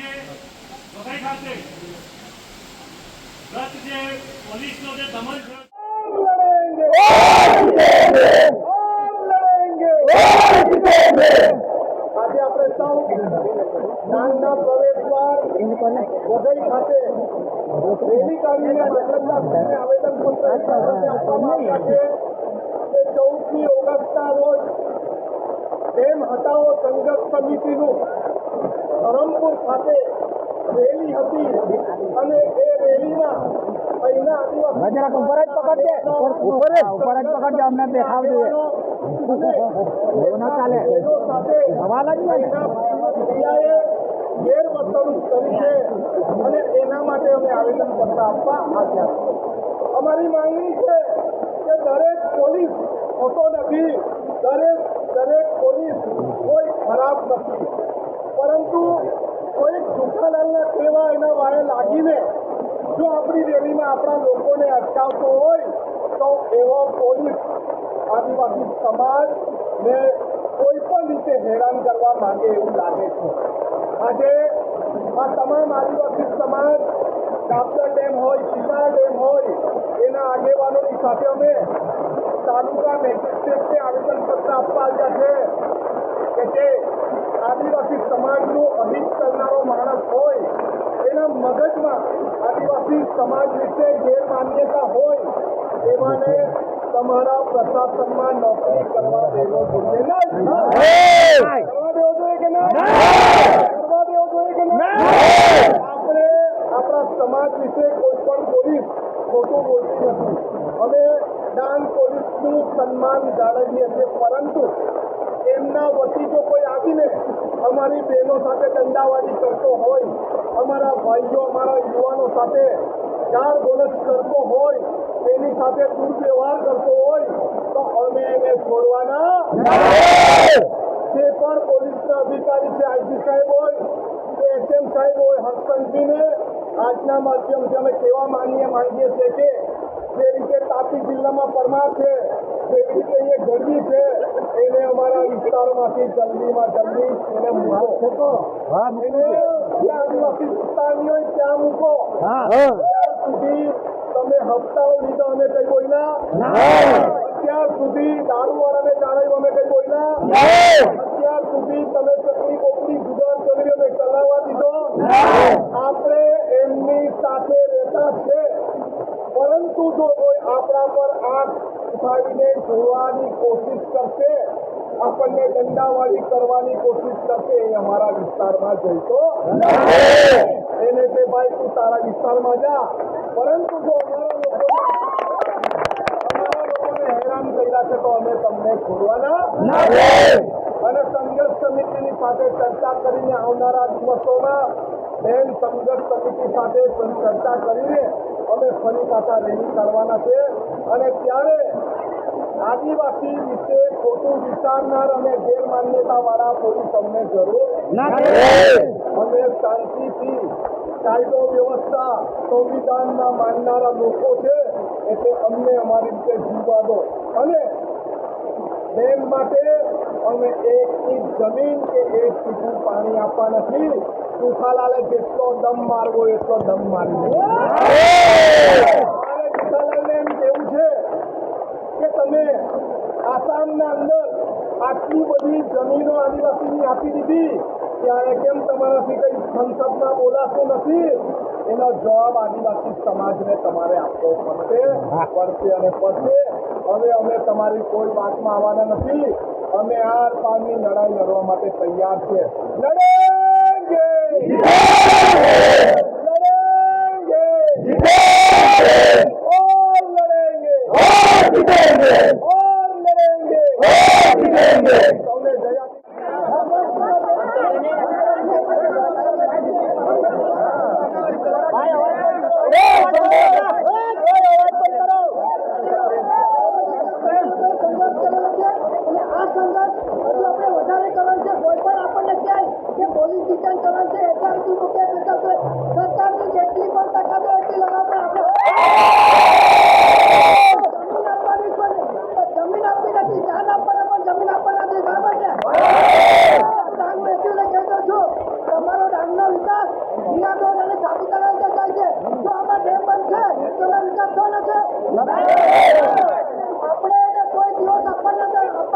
જે વઘઈ ખાતે. ગત છે તે ચૌદમી ઓગસ્ટના રોજ તેમ હતા સંઘર્ષ સમિતિનું ધરમપુર ખાતે રેલી હતી અને એ રેલીમાં અહીંના આદિવાસી જરાક ઉપર જ પકડજે. ઉપર જ ઉપર જ પકડજે અમને દેખાવજો એવું ના ચાલે સાથે સવાલ જ નહીં. અહીંના મીડિયાએ ગેરવર્તણૂક કરી છે અને એના માટે અમે આવેદનપત્ર આપવા આવ્યા અમારી માંગણી છે કે દરેક પોલીસ ખોટો નથી દરેક દરેક પોલીસ કોઈ ખરાબ નથી કોઈ જુઠ્ઠાલાલના સેવા એના વાળે લાગીને જો આપણી રેલીમાં આપણા લોકોને અટકાવતો હોય, તો એવો પોલીસ, આદિવાસી સમાજને કોઈ પણ રીતે હેરાન કરવા માંગે એવું લાગે છે. આજે આ તમામ આદિવાસી સમાજ કાપદર ડેમ હોય શિલા ડેમ હોય, એના આગેવાનોની સાથે અમે તાલુકા મેજિસ્ટ્રેટને આવેદનપત્ર આપવા આવ્યા છે કે જે આદિવાસી સમાજનું અહિત કરનારો માણસ હોય એના મગજમાં આદિવાસી સમાજ વિશે ગેરમાન્યતા હોય એવાને તમારા પ્રશાસનમાં નોકરી કરવા દેવો જોઈએ કરવા દેવો જોઈએ કે નહીં કરવા દેવો જોઈએ કે નહીં આપણે આપણા સમાજ વિશે કોઈ પણ પોલીસ ખોટું બોલતી નથી. અમે ડાંગ પોલીસનું સન્માન જાળવીએ છીએ પરંતુ એમના વતી જો કોઈ આવીને અમારી બહેનો સાથે દંડાવાળી કરતો હોય, અમારા ભાઈઓ, અમારા યુવાનો સાથે ચાર બોલચ કરતો હોય, તેની સાથે દુર્વ્યવહાર કરતો હોય, તો અમે એને છોડવાના જે પણ પોલીસના અધિકારી છે, આઈજી સાહેબ હોય, કે એસએમ સાહેબ હોય, હર્ષસંઘવીને આજના માધ્યમથી અમે કહેવા માંગીએ માંગીએ છીએ કે જે રીતે તાપી જિલ્લામાં પરમાર છે જેવી રીતે અહીંયા છે એને અમારા વિસ્તારમાંથી જલ્દીમાં જલ્દી એને મૂકો. હા એને જ્યાં આદિવાસી વિસ્તારની હોય ત્યાં મૂકો. હા. અત્યાર સુધી તમે હપ્તાઓ લીધો અમે કઈ બોલ્યા? અત્યાર સુધી દારૂવાળાને જાળવ્યું અમે કઈ બોલ્યા? અત્યાર સુધી તમે ચકલી બોકડી જુગાર ચલવી અમે ચલાવવા દીધો? આપણે એમની સાથે રહેતા છે. પરંતુ જો કોઈ આપણા પર આંખ ઉઠાવીને જોવાની કોશિશ કરશે, આપણને દંડાવાળી કરવાની કોશિશ કરશે, એ અમારા વિસ્તારમાં જઈતો એને કે ભાઈ તું તારા વિસ્તારમાં જા. પરંતુ જો અમારા લોકોને હેરાન કર્યા છે, તો અમે તમને છોડવાના અને સંઘર્ષ સમિતિની સાથે ચર્ચા કરીને આવનારા દિવસોમાં બેન સંઘર્ષ સમિતિ સાથે ચર્ચા કરીને અમે ફરી પાછા રેલી કરવાના છે. અને ત્યારે આદિવાસી વિશે ખોટું વિચારનાર અને ગેરમાન્યતા વાળા પોલીસ અમને જરૂર અમે શાંતિથી કાયદો વ્યવસ્થા સંવિધાનના માનનારા લોકો છે એટલે અમને અમારી રીતે જીવવા દો. અને બેન માટે અમે એક ઇંચ જમીન કે એક ટીપું પાણી આપવા નથી. સુખાલાલે જેટલો દમ મારવો એટલો દમ મારી મારે જેઠાલાલને એમ કેવું છે કે તમે આસામના અંદર આટલી બધી જમીનો આદિવાસીની આપી દીધી ત્યારે કેમ તમારાથી કઈ સંસદમાં બોલાતું નથી એનો જવાબ આદિવાસી સમાજને તમારે આપવો પડશે પડશે અને પડશે હવે અમે તમારી કોઈ વાતમાં આવવાના નથી અમે આર પારની લડાઈ લડવા માટે તૈયાર છે લડેંગે લડેંગે और लड़ेंगे और लड़ेंगे இருக்க வேண்டும்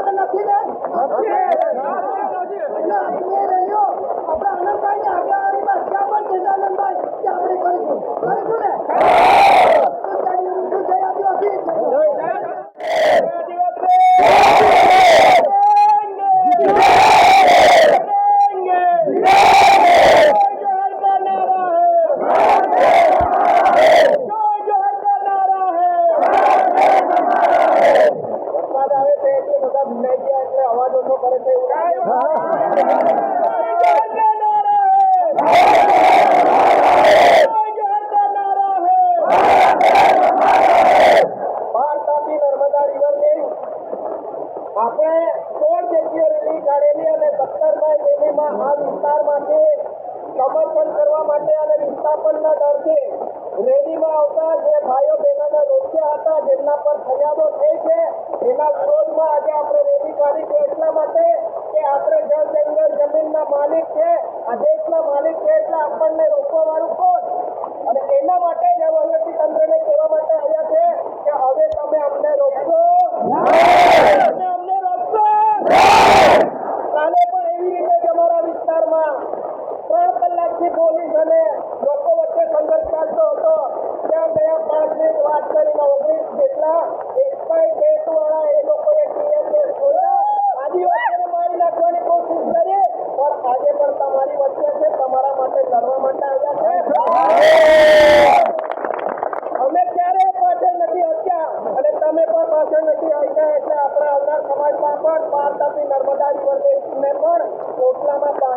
આપણે એને કોઈ આપણે સોળ જેટલી રેલી કરવા માટે અને વિસ્થાપનના ડરથી રેલીમાં આવતા જે ભાઈઓ બહેનોને રોક્યા હતા જેમના પર ફરિયાદો થઈ છે, એના વિરોધમાં આજે આપણે રેલી કાઢી છે એટલા માટે કે આપણે જળ જંગલ જમીનના માલિક છે, આ દેશના માલિક છે એટલે આપણને રોકવા વાળું કોણ? અને એના માટે જ વહીવટી તંત્રને કહેવા માટે આવ્યા છે કે હવે તમે અમને રોકશો તમે અમને રોકશો કાલે પણ એવી રીતે જ અમારા વિસ્તારમાં ત્રણ કલાકથી પોલીસ અને લોકો વચ્ચે સંઘર્ષ ચાલતો હતો ત્યાં ગયા પાંચ મિનિટ વાત કરીને ઓગણીસ જેટલા એક્સપાયર ડેટ વાળા એ લોકોએ ટીએસએસ છોડ્યા આદિવાસીઓને મારી નાખવાની કોશિશ કરી પણ આજે પણ તમારી વચ્ચે છે તમારા માટે લડવા માટે આવ્યા છે અમે ક્યારેય પાછળ નથી હટ્યા અને તમે પણ પાછળ નથી હટ્યા એટલે આપણા અવતાર સમાજમાં પણ પાર તાપી નર્મદા રિવર બેઝને પણ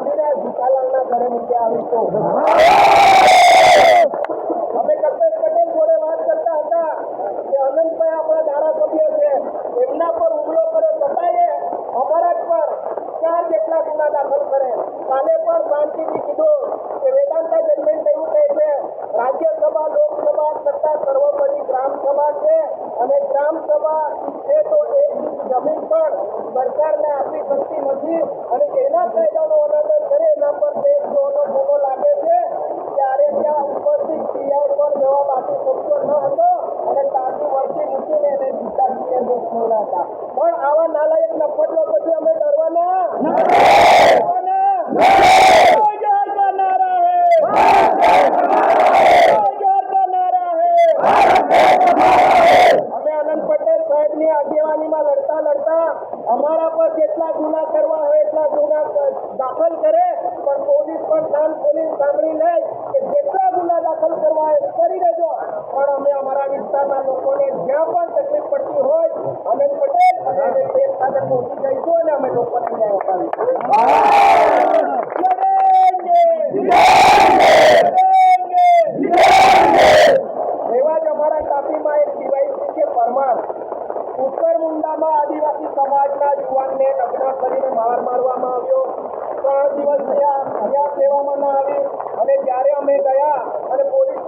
આવીશું અમે કલ્પેશ પટેલ જોડે વાત કરતા હતા કે અનંતભાઈ આપણા ધારાસભ્ય છે. એમના પર હુમલો કરે છતાંય અમારા પર ચાર જેટલા ગુના દાખલ કરે કાલે પણ શાંતિથી કીધું કે વેદાંતા જજમેન્ટ રાજ્યસભા લોકસભા કરતા સર્વોપરી ગ્રામ સભા છે. અને ગ્રામ સભા છે તો એ જમીન પણ સરકારને આપી શકતી નથી. અને એના કાયદાનો અનાદર કરે એના પર દેશદ્રોહનો ગુનો લાગે છે. ત્યારે ત્યાં ઉપસ્થિત પીઆઈ પર જવાબ આપી શકતો ન હતો. અને તાજી વર્ષી મૂકીને એને જીતા પણ આવા નાલાયક નફટલો પછી અમે ડરવાના ડરવાના જય જય કા નારા હે જય જય કા નારા હે અમે આનંદ પટેલ સાહેબની આગેવાનીમાં લડતા લડતા અમારા પર જેટલા ગુના કરવા હોય એટલા ગુના દાખલ કરે પણ પોલીસ પણ કાન પોલીસ સાંભળી લે કે જેટલા ગુના દાખલ કરવા હોય કરી દેજો. પણ અમે અમારા વિસ્તારના લોકોને જ્યાં પણ તકલીફ પડતી હોય અમે પટેલ અને એક સાથે પહોંચી જઈશું અને અમે લોકોને ન્યાય અપાવીશું લડેંગે! એવા જ અમારા તાપીમાં એક ડીવાયસી છે પરમાર ઉત્તર મુંડામાં આદિવાસી સમાજના યુવાનને નગ્ન કરીને માર મારવામાં આવ્યો ત્રણ દિવસ થયા ફરિયાદ લેવામાં ન આવી અને જ્યારે અમે ગયા અને પોલીસ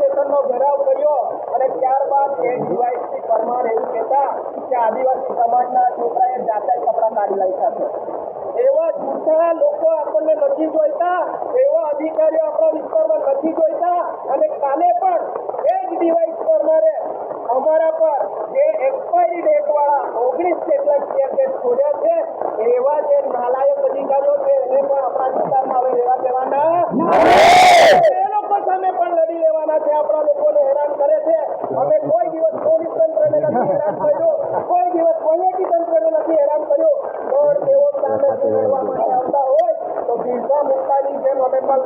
સ્ટેશનનો કર્યો અને ત્યારબાદ એ ડીવાયસી પરમાર એવું કહેતા કે આદિવાસી સમાજના છોકરાએ જાતે કપડા કાઢી નાખ્યા છે. એવા જૂઠા લોકો આપણને નથી જોઈતા, એવા અધિકારીઓ આપણા વિસ્તારમાં નથી જોઈતા અને કાલે પણ એ જ ડિવાઇસ પરમારે અમારા પર જે એક્સપાયરી ડેટ વાળા ઓગણીસ જેટલા ટીએસએસ છોડ્યા છે એવા જે નાલાયક અધિકારીઓ છે એને પણ આપણા વિસ્તારમાં હવે રહેવા દેવાના એ લોકો સામે પણ લડી લેવાના છે આપણા લોકોને હેરાન કરે છે અમે કોઈ દિવસ પોલીસ તંત્રને નથી હેરાન કર્યું કોઈ દિવસ વહીવટી તંત્રને નથી હેરાન કર્યું પણ તેઓ સામે લડવા માટે આવતા હોય તો બિરસા મુંડાની જેમ અમે પણ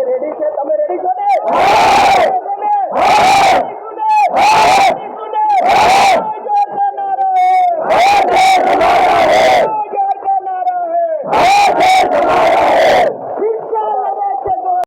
લડવા